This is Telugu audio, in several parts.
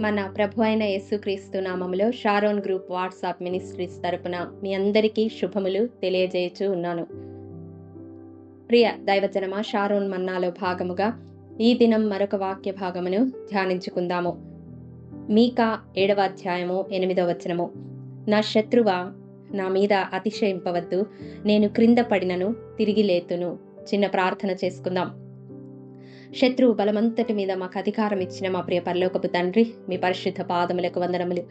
మన ప్రభు అయిన యేసుక్రీస్తు నామములో షారోన్ గ్రూప్ వాట్సాప్ మినిస్ట్రీస్ తరపున మీ అందరికీ శుభములు తెలియజేయచూ ఉన్నాను. ప్రియ దైవజనమ షారోన్ మన్నాలో భాగముగా ఈ దినం మరొక వాక్య భాగమును ధ్యానించుకుందాము. మీకా ఏడవ అధ్యాయము ఎనిమిదవ వచనము. నా శత్రువ నా మీద అతిశయింపవద్దు. నేను క్రింద పడినను తిరిగి లేతును. చిన్న ప్రార్థన చేసుకుందాం. శత్రువు బలమంతటి మీద మాకు అధికారం ఇచ్చిన మా ప్రియ పరలోకపు తండ్రి మీ పరిశుద్ధ పాదములకు వందనములు.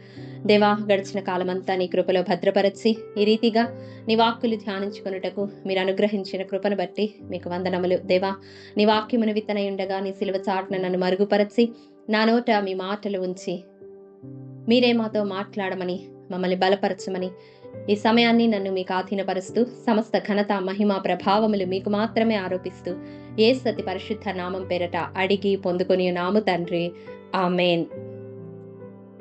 దేవా గడిచిన కాలమంతా నీ కృపలో భద్రపరచి ఈ రీతిగా నీ వాక్కులు ధ్యానించుకున్నటకు మీరు అనుగ్రహించిన కృపను బట్టి మీకు వందనములు. దేవా నీ వాక్యమును విత్తనయుండగా నీ సిలువ చాటున నన్ను మరుగుపరచి నా నోట మీ మాటలు ఉంచి మీరే మాతో మాట్లాడమని మమ్మల్ని బలపరచమని. ఈ సమయాన్ని నన్ను మీకు ఆధీనపరుస్తూ సమస్త ఘనత మహిమ ప్రభావములు మీకు మాత్రమే ఆరోపిస్తూ ఏ సతి పరిశుద్ధ నామం పేరట అడిగి పొందుకుని నాము తండ్రి. ఆమెన్.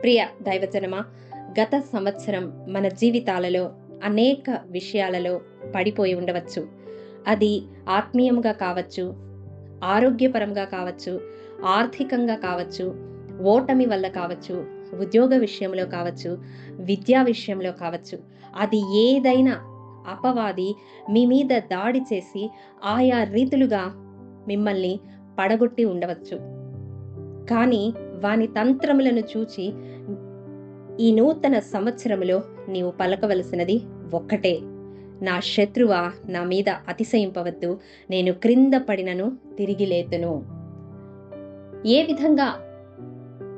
ప్రియ దైవజనమ గత సంవత్సరం మన జీవితాలలో అనేక విషయాలలో పడిపోయి ఉండవచ్చు. అది ఆత్మీయంగా కావచ్చు ఆరోగ్యపరంగా కావచ్చు ఆర్థికంగా కావచ్చు ఓటమి వల్ల కావచ్చు ఉద్యోగ విషయంలో కావచ్చు విద్యా విషయంలో కావచ్చు అది ఏదైనా అపవాది మీ మీద దాడి చేసి ఆయా రీతులుగా మిమ్మల్ని పడగొట్టి ఉండవచ్చు. కానీ వాని తంత్రములను చూచి ఈ నూతన సంవత్సరములో నీవు పలకవలసినది ఒక్కటే. నా శత్రువ నా మీద అతిశయింపవద్దు. నేను క్రింద పడినను తిరిగి లేతును. ఏ విధంగా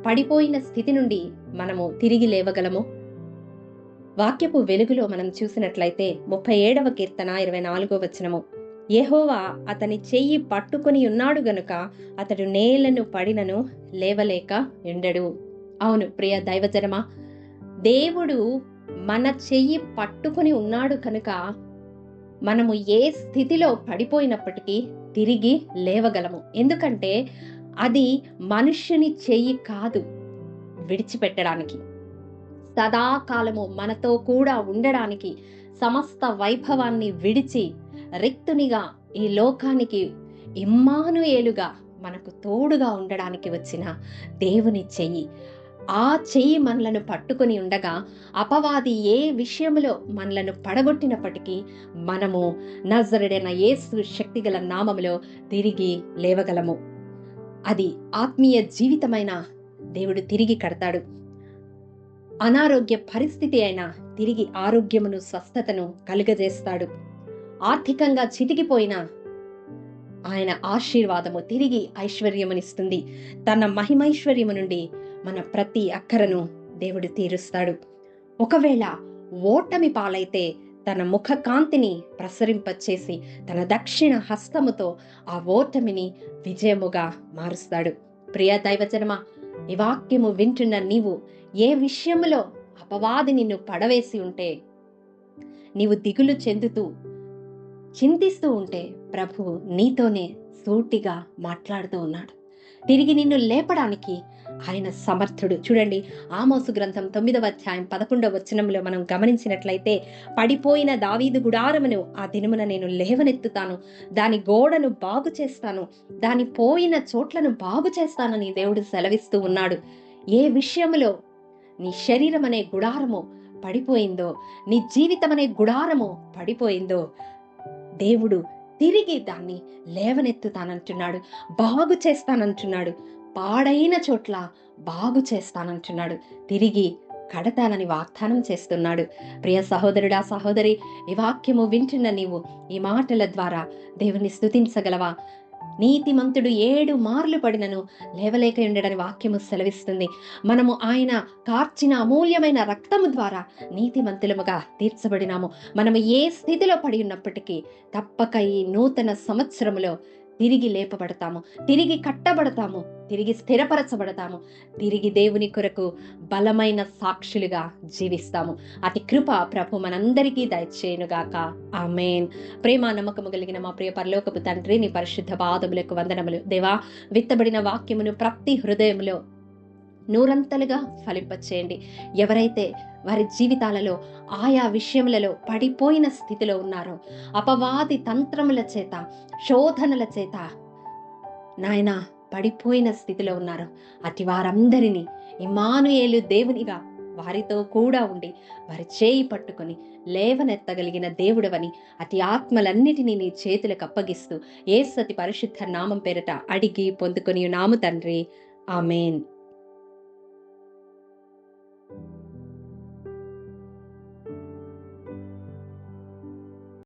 పడిపోయిన స్థితి నుండి మనము తిరిగి లేవగలము? వాక్యపు వెలుగులో మనం చూసినట్లయితే ముప్పై ఏడవ కీర్తన ఇరవై నాలుగో వచనము. యెహోవా అతని చెయ్యి పట్టుకుని ఉన్నాడు గనుక అతడు నేలను పడినను లేవలేక ఎండడు అవును ప్రియ దైవజనమా దేవుడు మన చెయ్యి పట్టుకుని ఉన్నాడు కనుక మనము ఏ స్థితిలో పడిపోయినప్పటికీ తిరిగి లేవగలము. ఎందుకంటే అది మనుష్యుని చెయ్యి కాదు విడిచిపెట్టడానికి. సదాకాలము మనతో కూడా ఉండడానికి సమస్త వైభవాన్ని విడిచి రిక్తునిగా ఈ లోకానికి ఇమ్మానుయేలుగా మనకు తోడుగా ఉండడానికి వచ్చిన దేవుని చెయ్యి. ఆ చెయ్యి మనలను పట్టుకొని ఉండగా అపవాది ఏ విషయంలో మనలను పడగొట్టినప్పటికీ మనము నజరుడైన యేసు శక్తిగల నామములో తిరిగి లేవగలము. అది ఆత్మీయ జీవితమైన దేవుడు తిరిగి కడతాడు. అనారోగ్య పరిస్థితి అయినా తిరిగి ఆరోగ్యమును స్వస్థతను కలుగజేస్తాడు. ఆర్థికంగా చితికిపోయిన ఆయన ఆశీర్వాదము తిరిగి ఐశ్వర్యమునిస్తుంది. తన మహిమైశ్వర్యము నుండి మన ప్రతి అక్కరను దేవుడు తీరుస్తాడు. ఒకవేళ ఓటమి పాలైతే తన ముఖ కాంతిని ప్రసరింపచేసి తన దక్షిణ హస్తముతో ఆ ఓటమిని విజయముగా మారుస్తాడు. ప్రియ దైవజనమ ఈ వాక్యము వింటున్న నీవు ఏ విషయములో అపవాది నిన్ను పడవేసి ఉంటే నీవు దిగులు చెందుతూ చింతిస్తూ ఉంటే ప్రభువు నీతోనే సూటిగా మాట్లాడుతూ ఉన్నాడు. తిరిగి నిన్ను లేపడానికి ఆయన సమర్థుడు. చూడండి ఆమోసు గ్రంథం తొమ్మిదవ అధ్యాయం పదకొండవ వచనంలో మనం గమనించినట్లయితే పడిపోయిన దావీదు గుడారమును ఆ దినమున నేను లేవనెత్తుతాను. దాని గోడను బాగు చేస్తాను. దాని పోయిన చోట్లను బాగు చేస్తానని దేవుడు సెలవిస్తూ ఉన్నాడు. ఏ విషయములో నీ శరీరం అనే గుడారము పడిపోయిందో నీ జీవితం అనే గుడారము పడిపోయిందో దేవుడు తిరిగి దాన్ని లేవనెత్తుతానంటున్నాడు బాగు చేస్తానంటున్నాడు. పాడైన చోట్ల బాగు చేస్తానంటున్నాడు. తిరిగి కడతానని వాగ్దానం చేస్తున్నాడు. ప్రియ సహోదరుడా సహోదరి ఈ వాక్యము వింటున్న నీవు ఈ మాటల ద్వారా దేవుని స్తుతించగలవా? నీతిమంతుడు ఏడు మార్లు పడినను లేవలేక ఉండడని వాక్యము సెలవిస్తుంది. మనము ఆయన కార్చిన అమూల్యమైన రక్తము ద్వారా నీతిమంతులముగా తీర్చబడినాము. మనము ఏ స్థితిలో పడి ఉన్నప్పటికీ తప్పక ఈ నూతన సంవత్సరములో తిరిగి లేపబడతాము తిరిగి కట్టబడతాము తిరిగి స్థిరపరచబడతాము తిరిగి దేవుని కొరకు బలమైన సాక్షులుగా జీవిస్తాము. అతి కృప ప్రభు మనందరికీ దయచేయునుగాక. ఆమెన్. ప్రేమ నమ్మకము కలిగిన మా ప్రియ పరలోకపు తండ్రి నీ పరిశుద్ధ పాదములకు వందనములు. దేవా విత్తబడిన వాక్యమును ప్రతి హృదయంలో నూరంతలుగా ఫలింపచేయండి. ఎవరైతే వారి జీవితాలలో ఆయా విషయములలో పడిపోయిన స్థితిలో ఉన్నారో. అపవాది తంత్రముల చేత శోధనల చేత నాయన పడిపోయిన స్థితిలో ఉన్నారో. అతి వారందరినీ ఇమానుయేలు దేవునిగా వారితో కూడా ఉండి వారి చేయి పట్టుకొని లేవనెత్తగలిగిన దేవుడవని అతి ఆత్మలన్నిటినీ నీ చేతులకు అప్పగిస్తూ ఏ సతి పరిశుద్ధ నామం పేరట అడిగి పొందుకొని నాము తండ్రి. ఆమెన్.